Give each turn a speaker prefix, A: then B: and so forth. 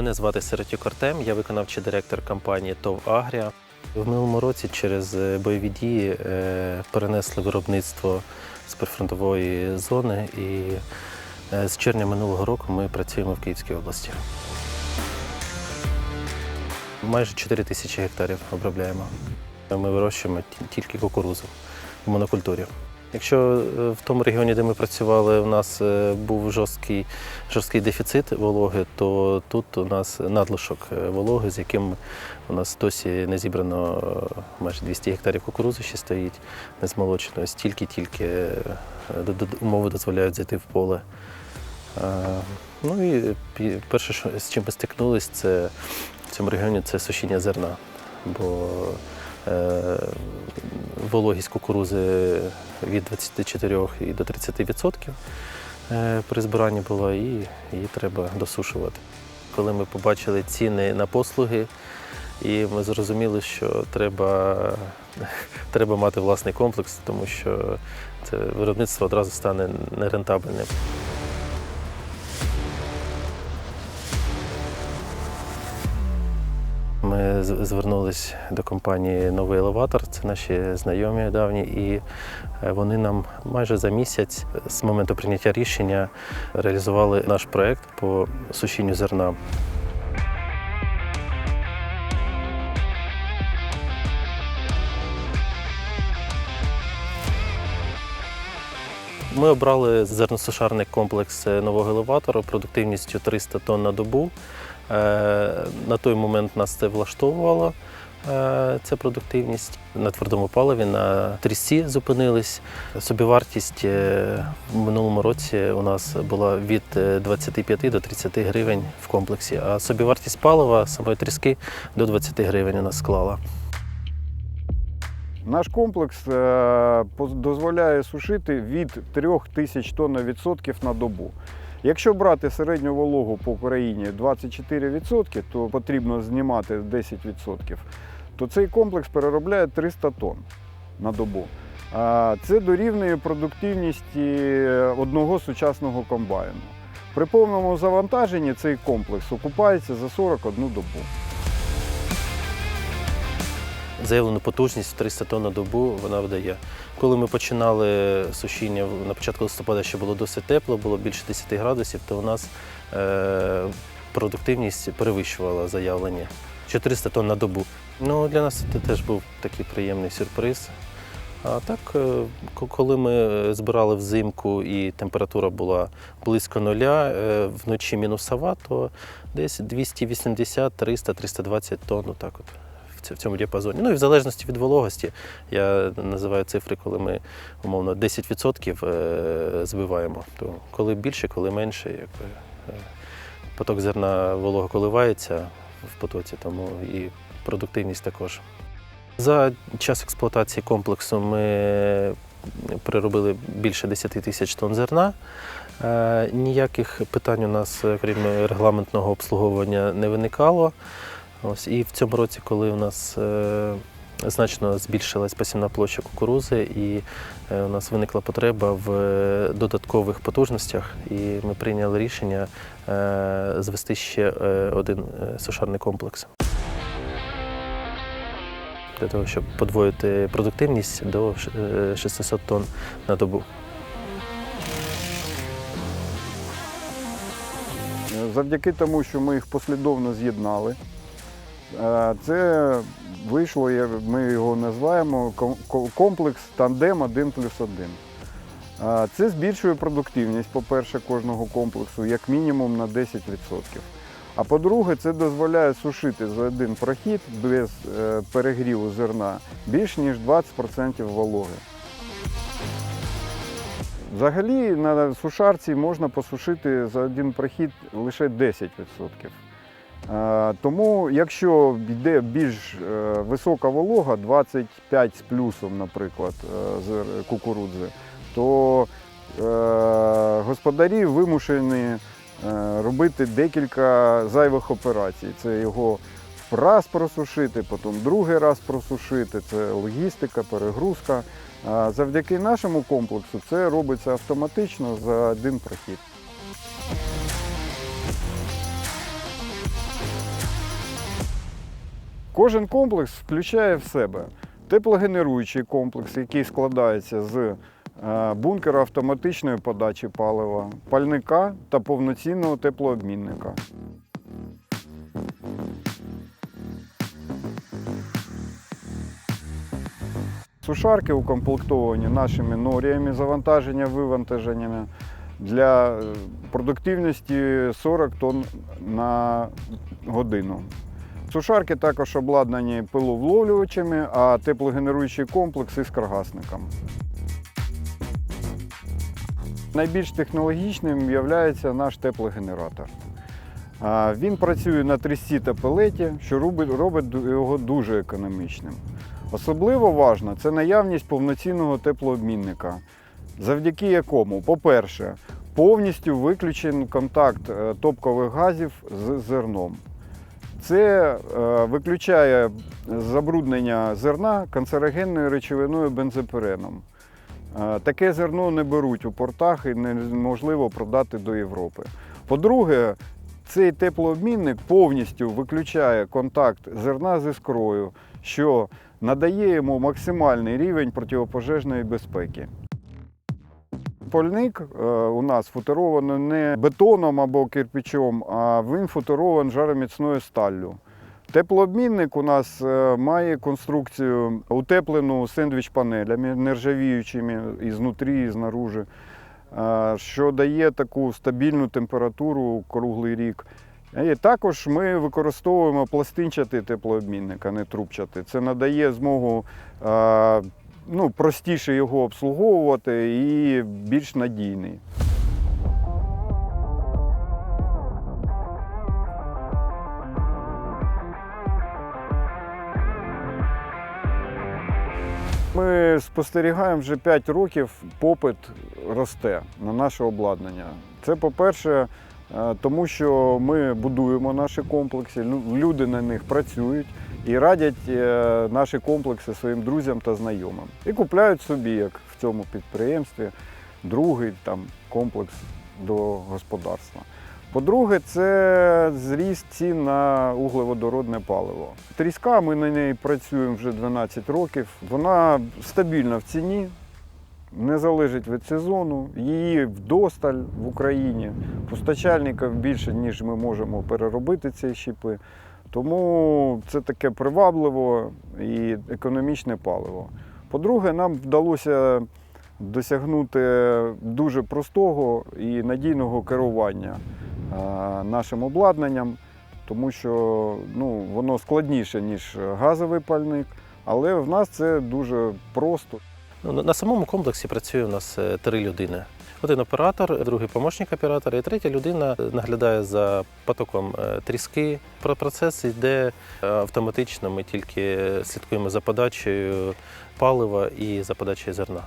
A: Мене звати Сиротюк Артем, я виконавчий директор компанії ТОВ Агрія. В минулому році через е, бойові дії е, перенесли виробництво з прифронтової зони і е, з червня минулого року ми працюємо в Київській області. Майже 4 тисячі гектарів обробляємо. Ми вирощуємо тільки кукурузу в монокультурі. Якщо е, в тому регіоні, де ми працювали, у нас е, був жорсткий, жорсткий дефіцит вологи, то тут у нас надлишок е, вологи, з яким у нас досі не зібрано майже 200 гектарів кукурузи ще стоїть не змолочено. Стільки-тільки умови дозволяють зайти в поле. Ну і перше, з чим ми стикнулися, це в цьому регіоні це сушіння зерна. Бо вологість кукурузи від 24 і до 30% е, при збиранні була, і її треба досушувати. Коли ми побачили ціни на послуги, і ми зрозуміли, що треба, треба мати власний комплекс, тому що це виробництво одразу стане нерентабельним. Ми звернулись до компанії Новий елеватор, це наші знайомі давні, і е, вони нам майже за місяць з моменту прийняття рішення реалізували наш проект по сушінню зерна. Ми обрали зерносушарний комплекс нового елеватора продуктивністю 300 тонн на добу. Е, На той момент нас це влаштовувало. е, Ця продуктивність на твердому паливі на трісці зупинились. Собівартість е, в минулому році у нас була від е, 25 до 30 гривень в комплексі, а собівартість палива самої тріски до 20 гривень у нас склала.
B: Наш комплекс дозволяє сушити від 3 тисяч тонн відсотків на добу. Якщо брати середню вологу по Україні 24%, то потрібно знімати 10%, то цей комплекс переробляє 300 тонн на добу. Це дорівнює продуктивності одного сучасного комбайну. При повному завантаженні цей комплекс окупається за 41 добу.
A: Заявлену потужність в 300 тонн на добу вона видає. Коли ми починали сушіння на початку листопада, ще було досить тепло, було більше 10 градусів, то у нас е, продуктивність перевищувала заявлення 400 тонн на добу. Ну, для нас це теж був такий приємний сюрприз. А так, е, коли ми збирали взимку і температура була близько нуля, е, вночі мінусова, то десь 280, 300, 320 тонн, отак от в цьому діапазоні. Ну і в залежності від вологості, я називаю цифри, коли ми умовно 10% е, збиваємо. То коли більше, коли менше, якби е, поток зерна волого коливається в потоці, тому і продуктивність також. За час експлуатації комплексу ми переробили більше 10 тисяч тонн зерна. Е, Ніяких питань у нас, крім регламентного обслуговування, не виникало. Ось, і в цьому році, коли у нас е, значно збільшилась посівна площа кукурузи, і е, у нас виникла потреба в е, додаткових потужностях, і ми прийняли рішення звести ще один сушарний комплекс. Для того, щоб подвоїти продуктивність до е, 600 тонн на добу.
B: Завдяки тому, що ми їх послідовно з'єднали, це вийшло, ми його називаємо комплекс тандем 1 плюс 1. Е, Це збільшує продуктивність, по-перше, кожного комплексу, як мінімум на 10%. А по-друге, це дозволяє сушити за один прохід без е, перегріву зерна більш ніж 20% вологи. Взагалі на сушарці можна посушити за один прохід лише 10%. Е, Тому, якщо йде більш е, висока волога, 25 з плюсом, наприклад, е, з кукурудзи, то господарі вимушені робити декілька зайвих операцій. Це його раз просушити, потім другий раз просушити, це логістика, перегрузка. Завдяки нашому комплексу це робиться автоматично за один прохід. Кожен комплекс включає в себе теплогенеруючий комплекс, який складається з е, бункера автоматичної подачі палива, пальника та повноцінного теплообмінника. Сушарки укомплектовані нашими норіями завантаження вивантаженнями для е, продуктивності 40 тонн на годину. Сушарки також обладнані пиловловлювачами, а теплогенеруючий комплекс із каргасником. Найбільш технологічним є наш теплогенератор. Він працює на трісці та пелеті, що робить його дуже економічним. Особливо важна це наявність повноцінного теплообмінника, завдяки якому, по-перше, повністю виключений контакт е, топкових газів з зерном. Це е, виключає забруднення зерна канцерогенною речовиною бензопиреном. Е, Таке зерно не беруть у портах і неможливо продати до Європи. По-друге, цей теплообмінник повністю виключає контакт зерна з іскрою, що надає йому максимальний рівень протипожежної безпеки. Польник е, у нас футерований не бетоном або кирпичом, а він футерований жароміцною сталлю. Теплообмінник у нас е, має конструкцію утеплену сендвіч-панелями нержавіючими і знутрі, і знаружи, е, що дає таку стабільну температуру круглий рік. І також ми використовуємо пластинчатий теплообмінник, а не трубчатий. Це надає змогу ну, простіше його обслуговувати і більш надійний. Ми спостерігаємо вже 5 років, попит росте на наше обладнання. Це, по-перше, е, тому що ми будуємо наші комплекси, люди на них працюють і радять е, наші комплекси своїм друзям та знайомим. І купляють собі, як в цьому підприємстві, другий там, комплекс до господарства. По-друге, це зріст цін на углеводородне паливо. Тріска, ми на неї працюємо вже 12 років. Вона стабільна в ціні, не залежить від сезону. Її вдосталь в Україні. Постачальників більше, ніж ми можемо переробити ці щіпи. Тому це таке привабливо і економічне паливо. По-друге, нам вдалося досягнути дуже простого і надійного керування е, нашим обладнанням, тому що ну, воно складніше, ніж газовий пальник, але в нас це дуже просто.
A: Ну, на- самому комплексі працює у нас е, три людини. Один оператор, другий помічник оператора, і третя людина наглядає за потоком е, тріски. Про процес йде е, автоматично. Ми тільки слідкуємо за подачею палива і за подачею зерна.